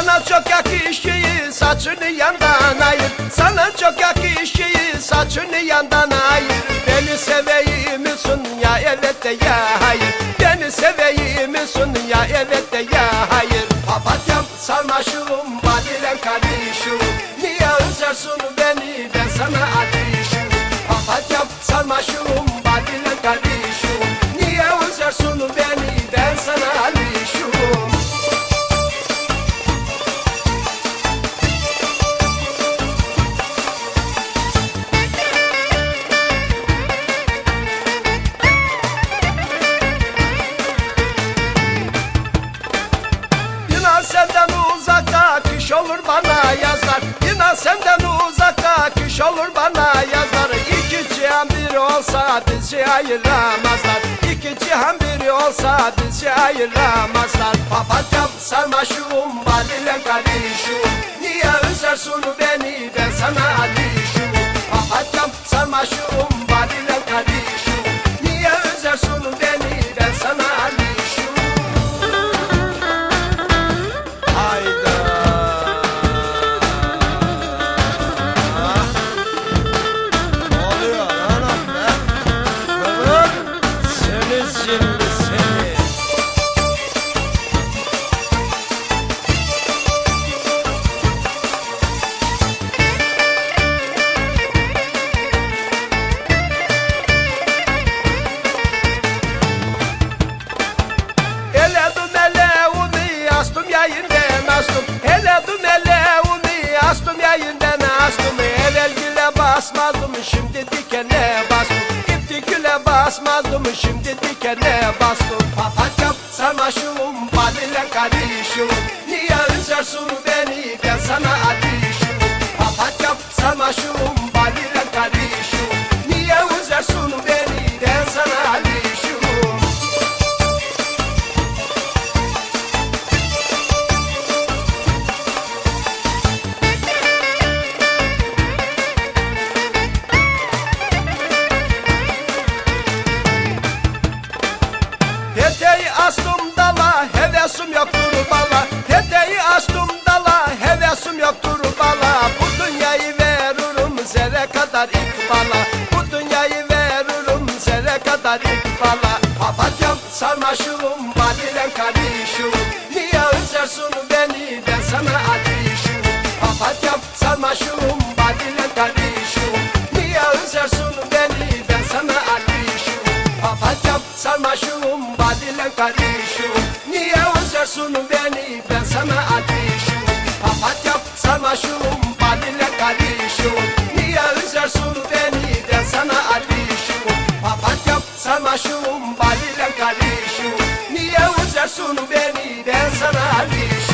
Sana çok yakışıyor saçını yandan ayır. Sana çok yakışıyor saçını yandan ayır. Beni seveyim misin? Ya evet de ya hayır. Beni seveyim misin? Ya evet de ya hayır. Papatyam sarmaşığım badilen kardeşim. Niye üzersin beni? Ben sana ateşim olur bana yazar. İnan senden uzakta kış olur bana yazar. İki cihan bir olsa bizi ayıramazlar. İki cihan bir olsa bizi ayıramazlar. Papatyam sarmaşığım balilen kardeşim Niye üzersin beni ben sana alışım Papatyam sarmaşığım kardeşim Niye Seni şimdi basmadım şimdi dikene bastım. Papatyam sarmaşığım balilen karışım. Niye üzersin beni ben sana alışım ikbala. Bu dünyayı veririm zerre kadar ikbala. Papatyam sarmaşığım, badilen kardeşim. Niye üzersin beni, ben sana ateşim. Papatyam sarmaşığım, badilen kardeşim. Niye üzersin beni, ben sana ateşim. Papatyam sarmaşığım badilen karışım Niye üzersin beni ben sana ateşim Papatyam sarmaşığım sunum beni ben sana bir